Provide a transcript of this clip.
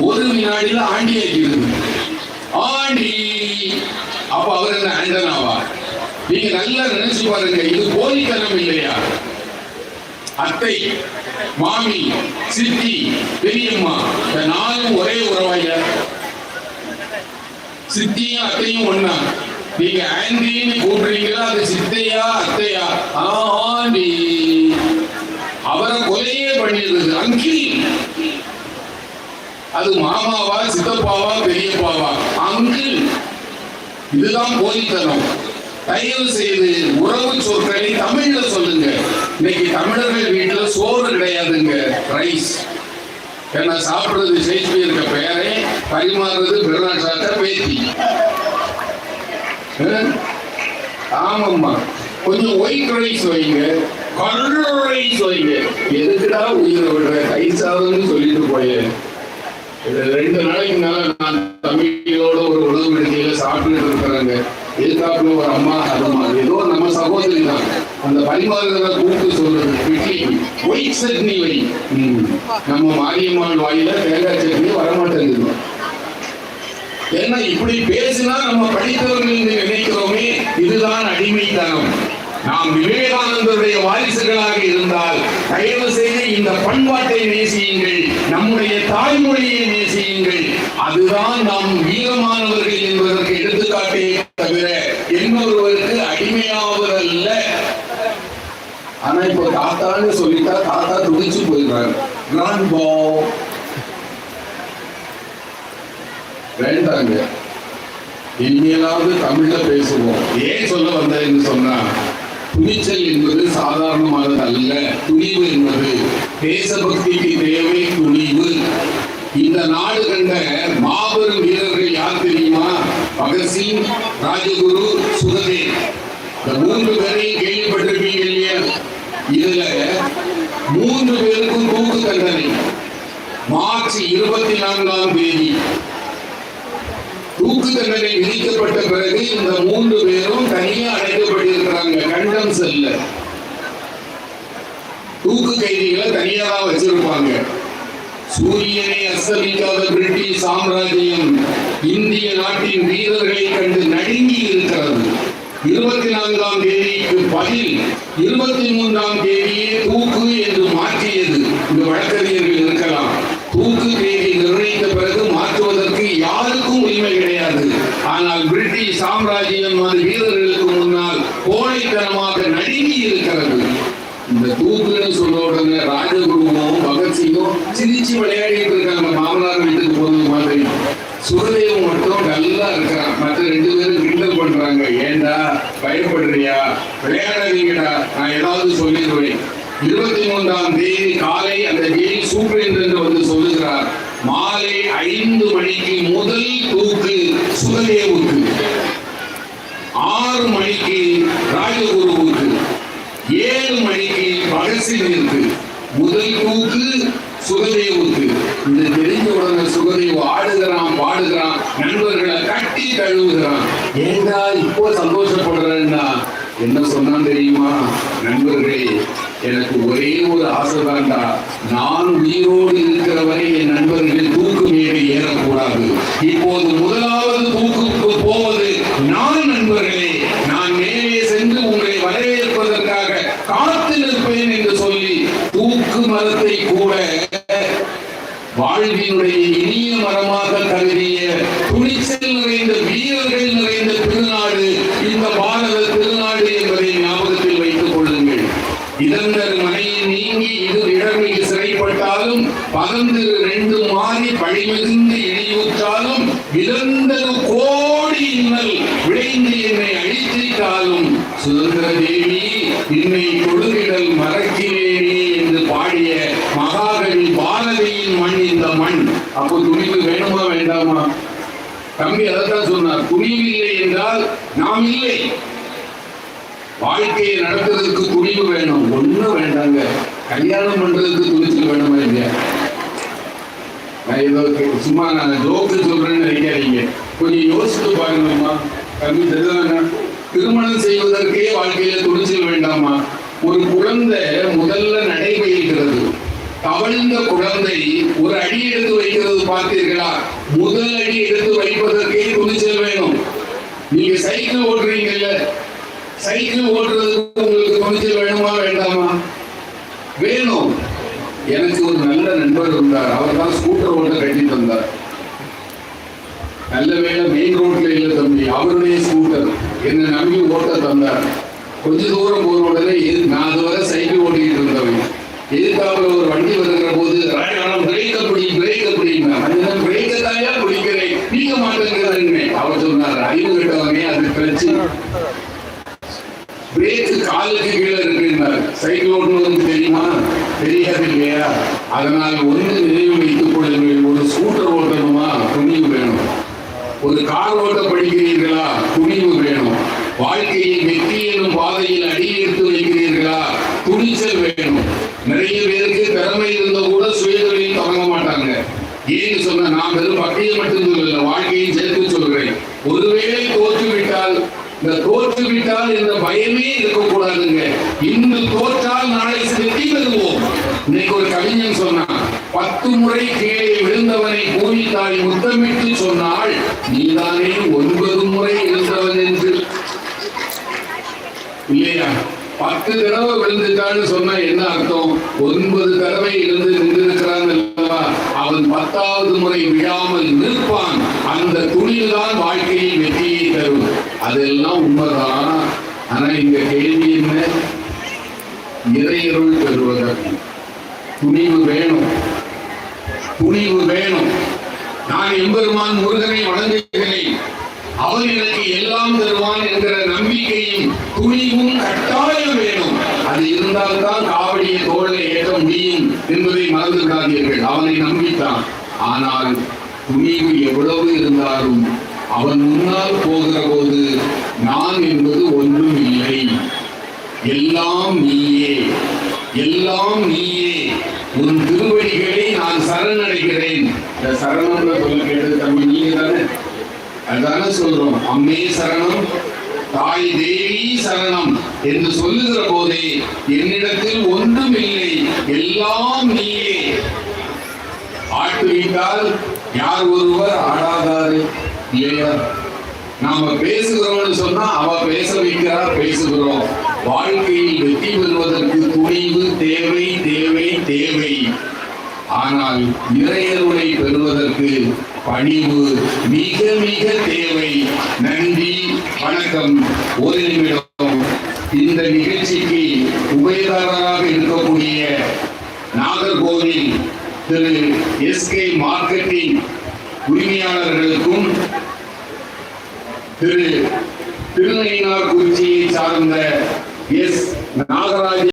ஒரு வினாடியில ஆண்டி ஆகிடுது ஆண்டி அப்ப அவர் என்ன ஆண்டனாவா நீங்க நல்லா நினைச்சு பாருங்க இது போலித்தனம் இல்லையா? அத்தை மாமி சித்தி பெரியம்மா இந்த நாலும் ஒரே உறவாய சித்தியும் அத்தையும் ஒண்ணா. நீங்க ஆண்டின்னு கூப்பிடுறீங்களா? அது சித்தையா அத்தையா? ஆண்டி. அவரை கொலையே பண்ணிடுறது அங்கிள் அது மாமாவா சித்தப்பாவா பெரியப்பாவா? அங்கிள். இதுதான் போலித்தனம் தயவு செய்து உறவு சொற்களை தமிழ்ல சொல்லுங்க. இன்னைக்கு தமிழர்கள் வீட்டுல சோறு கிடையாதுங்க. ரைஸ் ஏன்னா சாப்பிடுறது ஷேக்ஸ்பியருக்கு பேரே பரிமாறுறது பெருநாட்டாட்ட பேத்தி. ஆமாம்மா. கொஞ்சம் ஒயிட் ரைஸ் வைங்க கலர் ரைஸ் வைங்க எதுக்குடா உயிரை விடுற? கை சாதம்னு சொல்லிட்டு போயேன் ரெண்டு நாளைக்கு மேல நான் தம்பியோட ஒரு உணவு விடுதியில சாப்பிட்டுட்டு இருக்கிறாங்க. எதுக்காக ஒரு அம்மா அதுமா ஏதோ நம்ம சகோதரி தான். அந்த பரிமாறுகளை கூப்பிட்டு சொல்றது. இட்லி ஒயிட் சட்னி வை. நம்ம மாரியம்மாள் வாயில தேங்காய் சட்னி வரமாட்டேங்குது. ஏன்னா இப்படி பேசினா நம்ம படித்தவர்கள் நினைக்கிறோமே இதுதான் அடிமைத்தனம். நாம் விவேகானந்தருடைய வாரிசுகளாக இருந்தால் தயவு செய்து இந்த பண்பாட்டை நேசியுங்கள் நம்முடைய தாய்மொழியை நேசியுங்கள். அதுதான் நாம் வீரமானவர்கள் என்பதற்கு எடுத்துக்காட்டே தவிர இன்னொருவருக்கு அடிமையாவதல்ல. ஆனா இப்போ தாத்தான்னு சொல்லிட்டா தாத்தா துடிச்சு போயிடுறாங்க கிராண்ட் பா வேண்டாங்க. இனிமேலாவது தமிழ்ல பேசுவோம். ஏன் சொல்ல வந்தேன்னு சொன்னா துணிச்சல் என்பது சாதாரணமானது அல்ல. துணிவு என்பது தேசபக்திக்கு தேவை துணிவு இந்த நாடு கண்ட மாபெரும் வீரர்கள் யார் தெரியுமா? பகத்சிங் ராஜகுரு சுகதேவ். இந்த மூன்று பேரையும் கேள்விப்பட்டிருப்பீங்க இல்லையா? இதுல மூன்று பேருக்கும் தூக்கு தண்டனை. மார்ச் இருபத்தி நான்காம் தேதி. தூக்கு தண்டனை விதிக்கப்பட்ட பிறகு இந்த மூன்று பேரும் தனியா அடைக்கப்பட்டிருக்கிறாங்க கண்டம் செல்ல. தூக்கு கைதிகளை தனியா தான் வச்சிருப்பாங்க. சூரியனை அஸ்தமிக்காத பிரிட்டிஷ் சாம்ராஜ்யம் இந்திய நாட்டின் வீரர்களை கண்டு நடுங்கி இருக்கிறது. இருபத்தி நான்காம் தேதிக்கு பதில் இருபத்தி மூன்றாம் தேதியே தூக்கு என்று மாற்றியது. இந்த வழக்கறிஞர்கள் இருக்கலாம். தூக்கு தேதி நிர்ணயித்த பிறகு மாற்றுவதற்கு யாருக்கும் உரிமை கிடையாது. ஆனால் பிரிட்டிஷ் சாம்ராஜ்யம் அது வீரர்களுக்கு முன்னால் கோழைத்தனமாக நடுங்கி இருக்கிறது இந்த தூக்குன்னு சொல்ல உடனே ராஜகுருவும் பகத்சிங்கும் சிரிச்சு விளையாடிட்டு இருக்காங்க. மாமனார் வீட்டுக்கு போனது மாதிரி. சுரதேவ் மட்டும் நல்லா இருக்கிறான். மற்ற ரெண்டு பேரும் கிண்டல் பண்றாங்க. ஏண்டா பயப்படுறியா? விளையாடாதீங்கடா. நான் ஏதாவது சொல்லிடுவேன். இருபத்தி மூன்றாம் தேதி காலை அந்த ஜெயில் சூப்பரிண்டென்ட் வந்து சொல்லுகிறார் மாலை ஐந்து மணிக்கு முதல் தூக்கு சுரதேவுக்கு. ஆறு மணிக்கு ராஜகுரு இருக்கு முதல் தூக்கு சுகதேவுக்கு இந்த தெரிஞ்ச உடனே சுகதேவ் ஆடுகிறான் பாடுகிறான் நண்பர்களை கட்டி தழுவுகிறான். ஏண்டா இப்போ சந்தோஷப்படுறேன்னா? என்ன சொன்னான் தெரியுமா? நண்பர்களே எனக்கு ஒரே ஒரு ஆசை தான்டா. நான் உயிரோடு இருக்கிற வரை என் நண்பர்கள் தூக்கு மேடை ஏறக்கூடாது. இப்போது முதலாவது தூக்குக்கு போவது நான் நண்பர்களே நான் மேலே சென்று உங்களை வரவேற்பதற்காக காத்து நிற்பேன் என்று சொல்லி தூக்கு மரத்தை கூட என்னுடைய இனிய மரமாக கருதிய துணிச்சல் நிறைந்த வீரர்கள் நிறைந்த திருநாடு இந்த பாரத திருநாடு என்பதை ஞாபகத்தில் வைத்துக் கொள்ளுங்கள். இதந்தர் மனையில் நீங்கி இது இடர்மையில் சிறைப்பட்டாலும் பகந்து ரெண்டு மாறி பழிமிகுந்து இணைவுற்றாலும் இழந்தது கோடி இன்னல் விளைந்து என்னை அழித்திட்டாலும் சுதந்திர தேவி என்னை கொடுவிடல் மறக்கிறேனே அப்போ துணிவு வேணுமா வேண்டாமா? தம்பி அதைத்தான் சொன்னார். துணிவு இல்லை என்றால் நாம் இல்லை. வாழ்க்கையை நடத்துறதுக்கு துணிவு வேணும். ஒண்ணும் வேண்டாங்க. கல்யாணம் பண்றதுக்கு துணிச்சல் வேணுமா இல்லையா? நான் ஏதோ சும்மா நான் ஜோக்கு சொல்றேன்னு நினைக்காதீங்க. கொஞ்சம் யோசித்து பாருங்கம்மா. தம்பி தெரியுதாங்க திருமணம் செய்வதற்கே வாழ்க்கையில துணிச்சல் வேண்டாமா? ஒரு குழந்தை முதல்ல நடைபெறுகிறது தவழ்ந்த குழந்தை ஒரு அடி எடுத்து வைக்கிறது பார்த்தீர்களா? முதல் அடி எடுத்து வைப்பதற்கே துணிச்சல் வேணும் நீங்க சைக்கிள் ஓட்டுறீங்கல்ல? சைக்கிள் ஓட்டுறதுக்கு உங்களுக்கு துணிச்சல் வேணுமா வேண்டாமா வேணும். எனக்கு ஒரு நல்ல நண்பர் இருந்தார். அவர் தான் ஸ்கூட்டர் ஓட்ட கட்டி தந்தார். நல்ல வேலை மெயின் ரோட்ல இல்ல தம்பி. அவருடைய ஸ்கூட்டர் என்னை நம்பி ஓட்ட தந்தார். கொஞ்ச தூரம் போற உடனே நான் அதுவரை சைக்கிள் ஓட்டிக்கிட்டு இருந்தவன். எதிர்த்தாப்புல ஒரு வண்டி வருகிற போது பிரேக் அப்படி பிரேக் அப்படின்னா பிரேக்க தாயா பிடிக்கிறேன் நீங்க மாட்டேங்கிறேன் அவர் சொன்னார் அறிவு கட்டவனே அது கழிச்சு பிரேக்கு காலுக்கு கீழே இருக்கின்றார் சைக்கிள் ஓட்டுவதும் தெரியுமா? தெரியாது இல்லையா? அதனால் ஒன்று நினைவு வைத்துக் கொள்ளுங்கள். ஒரு ஸ்கூட்டர் ஓட்டணுமா? துணிவு வேணும். ஒரு கார் ஓட்ட படிக்கிறீர்களா துணிவு வேணும். வாழ்க்கையில் வெற்றி எனும் பாதையில் அடி எடுத்து வைக்கிறீர்களா? துணிச்சல் வேணும். நிறைய பேருக்கு திறமை இருந்த கூட சுயதொழில் தொடங்க மாட்டாங்க. ஏன்னு சொன்ன நான் வெறும் பட்டியல் மட்டும் சொல்லல வாழ்க்கையும் சேர்த்து சொல்றேன். ஒருவேளை தோற்று விட்டால் இந்த தோற்று விட்டால் இந்த பயமே இருக்கக்கூடாதுங்க. இன்று தோற்றால் நாளை வெற்றி வருவோம். இன்னைக்கு ஒரு கவிஞன் சொன்னான் பத்து முறை கீழே விழுந்தவனை பூமி தாய் முத்தமிட்டு சொன்னால் நீதானே ஒன்பது முறை இருந்தவன் என்று. இல்லையா? பத்து தடவை விழுந்துட்டான்னு சொன்னா என்ன அர்த்தம்? ஒன்பது தடவை இருந்து நின்றிருக்கிறான் அல்லவா அவன் பத்தாவது முறை விழாமல் நிற்பான். அந்த துணில்தான் வாழ்க்கையில் வெற்றியை தரும். அதெல்லாம் உண்மைதான். ஆனா இந்த கேள்வி என்ன? இறையருள் பெறுவதற்கு துணிவு வேணும். துணிவு வேணும். நான் எம்பெருமான் முருகனை வணங்குகிறேன். அவன் எனக்கு எல்லாம் தருவான் என்கிற நம்பிக்கையும் துணிவும் கட்டாயம் அது தான் காவடியை தோழலை ஏற்ற முடியும் என்பதை மறந்து விடாதீர்கள் அவனை நம்பித்தான். ஆனால் துணிவு எவ்வளவு இருந்தாலும் அவன் முன்னால் போகிற போது நான் என்பது ஒன்றும் இல்லை. எல்லாம் நீயே. எல்லாம் நீயே. உன் திருவடிகளை நான் சரணடைகிறேன். இந்த சரணம்னு சொல்ல கேட்டது தம்பி நீங்க தானே அதானே சொல்றோம். அம்மே சரணம் தாய் தேவி சரணம் என்று சொல்லுகிற போதே என்னிடத்தில் ஒன்றும் இல்லை எல்லாம் நீயே. ஆட்டுவிட்டால் யார் ஒருவர் ஆடாதாரு? இல்லையா? நாம பேசுகிறோம்னு சொன்னா அவ பேச வைக்கிறார் பேசுகிறோம். வாழ்க்கையில் வெற்றி பெறுவதற்கு துணிவு தேவை தேவை தேவை. ஆனால் இறையருளை பெறுவதற்கு பணிவு மிக மிக தேவை. நன்றி வணக்கம். ஒரு நிமிடம். இந்த நிகழ்ச்சிக்கு உபயதாரராக இருக்கக்கூடிய நாகர்கோவில் திரு எஸ்கே மார்க்கெட்டிங் உரிமையாளர்களுக்கும் திரு திருநயினார் குறிச்சியை சார்ந்த எஸ் நாகராஜ